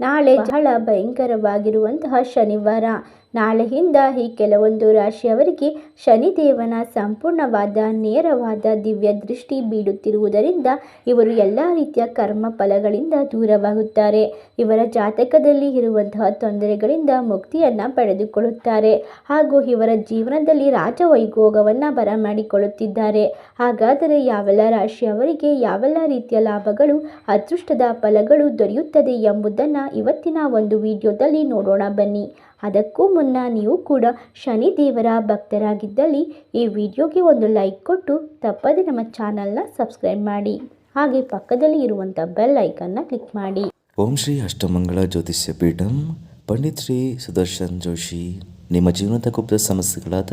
ನಾಳೆ ಬಹಳ ಭಯಂಕರವಾಗಿರುವಂತಹ ಶನಿವಾರ. ನಾಳೆಯಿಂದ ಈ ಕೆಲವೊಂದು ರಾಶಿಯವರಿಗೆ ಶನಿದೇವನ ಸಂಪೂರ್ಣವಾದ, ನೇರವಾದ ದಿವ್ಯ ದೃಷ್ಟಿ ಬೀಳುತ್ತಿರುವುದರಿಂದ ಇವರು ಎಲ್ಲ ರೀತಿಯ ಕರ್ಮ ಫಲಗಳಿಂದ ದೂರವಾಗುತ್ತಾರೆ. ಇವರ ಜಾತಕದಲ್ಲಿ ಇರುವಂತಹ ತೊಂದರೆಗಳಿಂದ ಮುಕ್ತಿಯನ್ನು ಪಡೆದುಕೊಳ್ಳುತ್ತಾರೆ. ಹಾಗೂ ಇವರ ಜೀವನದಲ್ಲಿ ರಾಜವೈಭೋಗವನ್ನು ಬರಮಾಡಿಕೊಳ್ಳುತ್ತಿದ್ದಾರೆ. ಹಾಗಾದರೆ ಯಾವೆಲ್ಲ ರಾಶಿಯವರಿಗೆ ಯಾವೆಲ್ಲ ರೀತಿಯ ಲಾಭಗಳು, ಅದೃಷ್ಟದ ಫಲಗಳು ದೊರೆಯುತ್ತದೆ ಎಂಬುದನ್ನು ಇವತ್ತಿನ ಒಂದು ವಿಡಿಯೋದಲ್ಲಿ ನೋಡೋಣ ಬನ್ನಿ. ಅದಕ್ಕೂ ಮುನ್ನ ನೀವು ಕೂಡ ಶನಿ ದೇವರ ಭಕ್ತರಾಗಿದ್ದಲ್ಲಿ ಈ ವಿಡಿಯೋಗೆ ಒಂದು ಲೈಕ್ ಕೊಟ್ಟು ತಪ್ಪದೆ ನಮ್ಮ ಚಾನಲ್ನ ಸಬ್ಸ್ಕ್ರೈಬ್ ಮಾಡಿ. ಹಾಗೆ ಪಕ್ಕದಲ್ಲಿ ಇರುವಂಥ ಬೆಲ್ ಐಕನ್ನ ಕ್ಲಿಕ್ ಮಾಡಿ. ಓಂ ಶ್ರೀ ಅಷ್ಟಮಂಗಳ ಜ್ಯೋತಿಷ್ಯ ಪೀಠಂ, ಪಂಡಿತ್ ಶ್ರೀ ಸುದರ್ಶನ್ ಜೋಶಿ. ನಿಮ್ಮ ಜೀವನದ ಗುಪ್ತ ಸಮಸ್ಯೆಗಳಾದ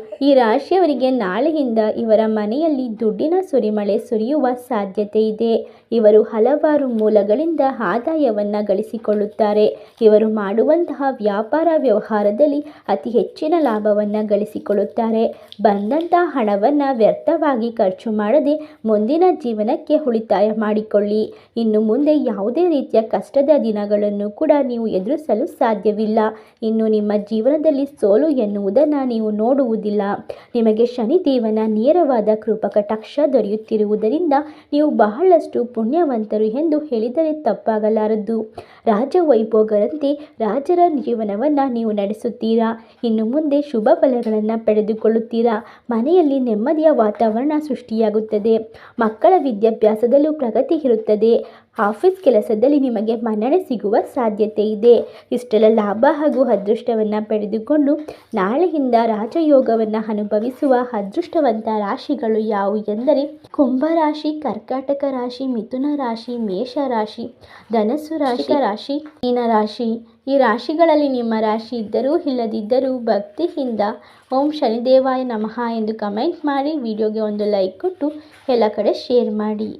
ಈ ರಾಶಿಯವರಿಗೆ ನಾಳೆಯಿಂದ ಇವರ ಮನೆಯಲ್ಲಿ ದುಡ್ಡಿನ ಸುರಿಮಳೆ ಸುರಿಯುವ ಸಾಧ್ಯತೆ ಇದೆ. ಇವರು ಹಲವಾರು ಮೂಲಗಳಿಂದ ಆದಾಯವನ್ನು ಗಳಿಸಿಕೊಳ್ಳುತ್ತಾರೆ. ಇವರು ಮಾಡುವಂತಹ ವ್ಯಾಪಾರ ವ್ಯವಹಾರದಲ್ಲಿ ಅತಿ ಹೆಚ್ಚಿನ ಲಾಭವನ್ನು ಗಳಿಸಿಕೊಳ್ಳುತ್ತಾರೆ. ಬಂದಂತಹ ಹಣವನ್ನು ವ್ಯರ್ಥವಾಗಿ ಖರ್ಚು ಮಾಡದೆ ಮುಂದಿನ ಜೀವನಕ್ಕೆ ಉಳಿತಾಯ ಮಾಡಿಕೊಳ್ಳಿ. ಇನ್ನು ಮುಂದೆ ಯಾವುದೇ ರೀತಿಯ ಕಷ್ಟದ ದಿನಗಳನ್ನು ಕೂಡ ನೀವು ಎದುರಿಸಲು ಸಾಧ್ಯವಿಲ್ಲ. ಇನ್ನು ನಿಮ್ಮ ಜೀವನದಲ್ಲಿ ಸೋಲು ಎನ್ನುವುದನ್ನು ನೀವು ನೋಡುವುದಿಲ್ಲ. ನಿಮಗೆ ಶನಿದೇವನ ನೇರವಾದ ಕೃಪಕಟಾಕ್ಷ ದೊರೆಯುತ್ತಿರುವುದರಿಂದ ನೀವು ಬಹಳಷ್ಟು ಪುಣ್ಯವಂತರು ಎಂದು ಹೇಳಿದರೆ ತಪ್ಪಾಗಲಾರದು. ರಾಜವೈಭೋಗರಂತೆ ರಾಜರ ಜೀವನವನ್ನು ನೀವು ನಡೆಸುತ್ತೀರಾ? ಇನ್ನು ಮುಂದೆ ಶುಭ ಫಲಗಳನ್ನು ಪಡೆದುಕೊಳ್ಳುತ್ತೀರಾ? ಮನೆಯಲ್ಲಿ ನೆಮ್ಮದಿಯ ವಾತಾವರಣ ಸೃಷ್ಟಿಯಾಗುತ್ತದೆ. ಮಕ್ಕಳ ವಿದ್ಯಾಭ್ಯಾಸದಲ್ಲೂ ಪ್ರಗತಿ ಇರುತ್ತದೆ. ಆಫೀಸ್ ಕೆಲಸದಲ್ಲಿ ನಿಮಗೆ ಮನ್ನಣೆ ಸಿಗುವ ಸಾಧ್ಯತೆ ಇದೆ. ಇಷ್ಟೆಲ್ಲ ಲಾಭ ಹಾಗೂ ಅದೃಷ್ಟವನ್ನು ಪಡೆದುಕೊಂಡು ನಾಳೆಯಿಂದ ರಾಜಯೋಗವನ್ನು ಅನುಭವಿಸುವ ಅದೃಷ್ಟವಂತ ರಾಶಿಗಳು ಯಾವುವು ಎಂದರೆ ಕುಂಭರಾಶಿ ಕರ್ಕಾಟಕ ರಾಶಿ ಮಿಥುನ ರಾಶಿ ಮೇಷ ರಾಶಿ ಧನಸ್ಸು ರಾಶಿ ರಾಶಿ ಮೀನ ರಾಶಿ. ಈ ರಾಶಿಗಳಲ್ಲಿ ನಿಮ್ಮ ರಾಶಿ ಇದ್ದರೂ ಇಲ್ಲದಿದ್ದರೂ ಭಕ್ತಿಯಿಂದ ಓಂ ಶನಿದೇವಾಯ ನಮಃ ಎಂದು ಕಮೆಂಟ್ ಮಾಡಿ ವಿಡಿಯೋಗೆ ಒಂದು ಲೈಕ್ ಕೊಟ್ಟು ಎಲ್ಲ ಕಡೆ ಶೇರ್ ಮಾಡಿ.